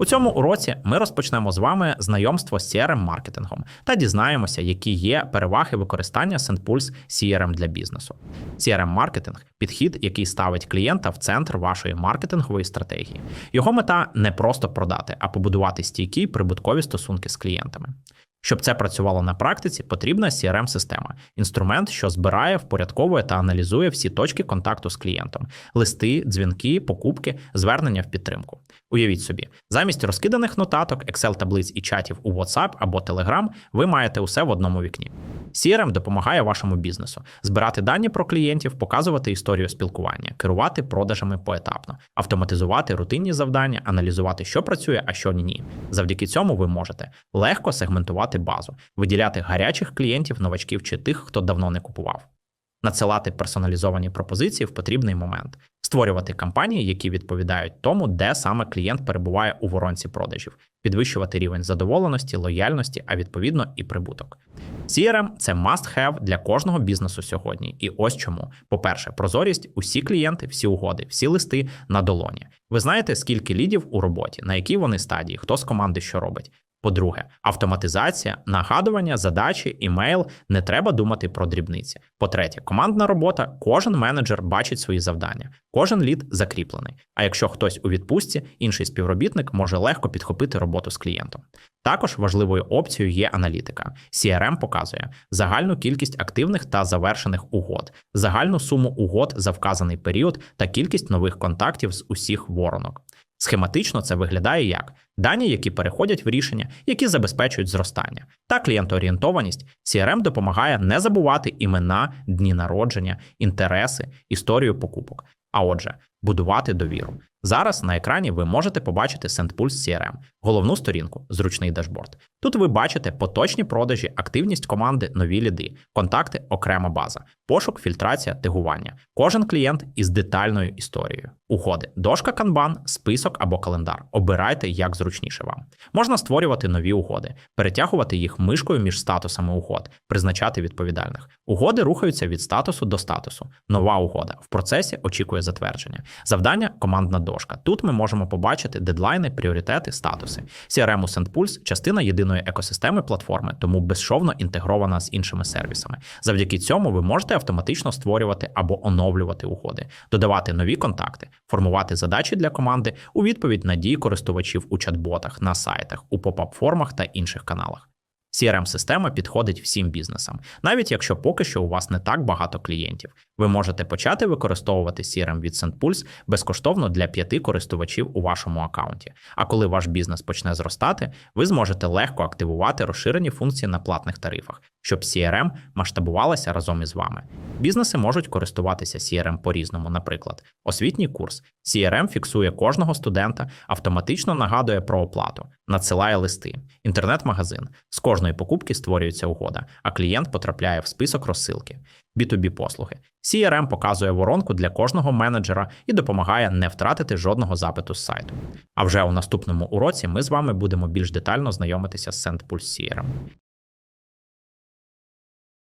У цьому уроці ми розпочнемо з вами знайомство з CRM-маркетингом та дізнаємося, які є переваги використання SendPulse CRM для бізнесу. CRM-маркетинг підхід, який ставить клієнта в центр вашої маркетингової стратегії. Його мета не просто продати, а побудувати стійкі прибуткові стосунки з клієнтами. Щоб це працювало на практиці, потрібна CRM-система, інструмент, що збирає, впорядковує та аналізує всі точки контакту з клієнтом: листи, дзвінки, покупки, звернення в підтримку. Уявіть собі, замість розкиданих нотаток, Excel-таблиць і чатів у WhatsApp або Telegram ви маєте усе в одному вікні. CRM допомагає вашому бізнесу збирати дані про клієнтів, показувати історію спілкування, керувати продажами поетапно, автоматизувати рутинні завдання, аналізувати, що працює, а що ні. Завдяки цьому ви можете легко сегментувати базу, виділяти гарячих клієнтів, новачків чи тих, хто давно не купував. Надсилати персоналізовані пропозиції в потрібний момент, створювати кампанії, які відповідають тому, де саме клієнт перебуває у воронці продажів, підвищувати рівень задоволеності, лояльності, а відповідно і прибуток. CRM – це must-have для кожного бізнесу сьогодні. І ось чому: по-перше, прозорість, усі клієнти, всі угоди, всі листи на долоні. Ви знаєте, скільки лідів у роботі, на якій вони стадії, хто з команди що робить. По-друге, автоматизація, нагадування, задачі, імейл не треба думати про дрібниці. По-третє, командна робота, кожен менеджер бачить свої завдання, кожен лід закріплений. А якщо хтось у відпустці, інший співробітник може легко підхопити роботу з клієнтом. Також важливою опцією є аналітика. CRM показує загальну кількість активних та завершених угод, загальну суму угод за вказаний період та кількість нових контактів з усіх воронок. Схематично це виглядає як дані, які переходять в рішення, які забезпечують зростання, та клієнтоорієнтованість. CRM допомагає не забувати імена, дні народження, інтереси, історію покупок. А отже, будувати довіру. Зараз на екрані ви можете побачити SendPulse CRM, головну сторінку, зручний дашборд. Тут ви бачите поточні продажі, активність команди, нові ліди, контакти, окрема база, пошук, фільтрація, тегування. Кожен клієнт із детальною історією. Угоди, дошка Kanban, список або календар. Обирайте, як зручніше вам. Можна створювати нові угоди, перетягувати їх мишкою між статусами угод, призначати відповідальних. Угоди рухаються від статусу до статусу. Нова угода в процесі очікує затвердження. Завдання командна дошка. Тут ми можемо побачити дедлайни, пріоритети, статуси. CRM у SendPulse – частина єдиної екосистеми платформи, тому безшовно інтегрована з іншими сервісами. Завдяки цьому ви можете автоматично створювати або оновлювати угоди, додавати нові контакти, формувати задачі для команди у відповідь на дії користувачів у чат-ботах, на сайтах, у поп-ап-формах та інших каналах. CRM-система підходить всім бізнесам, навіть якщо поки що у вас не так багато клієнтів. Ви можете почати використовувати CRM від SendPulse безкоштовно для п'яти користувачів у вашому аккаунті. А коли ваш бізнес почне зростати, ви зможете легко активувати розширені функції на платних тарифах, щоб CRM масштабувалася разом із вами. Бізнеси можуть користуватися CRM по-різному, наприклад, освітній курс. CRM фіксує кожного студента, автоматично нагадує про оплату, надсилає листи, інтернет-магазин. З кожної покупки створюється угода, а клієнт потрапляє в список розсилки. B2B послуги. CRM показує воронку для кожного менеджера і допомагає не втратити жодного запиту з сайту. А вже у наступному уроці ми з вами будемо більш детально знайомитися з SendPulse CRM.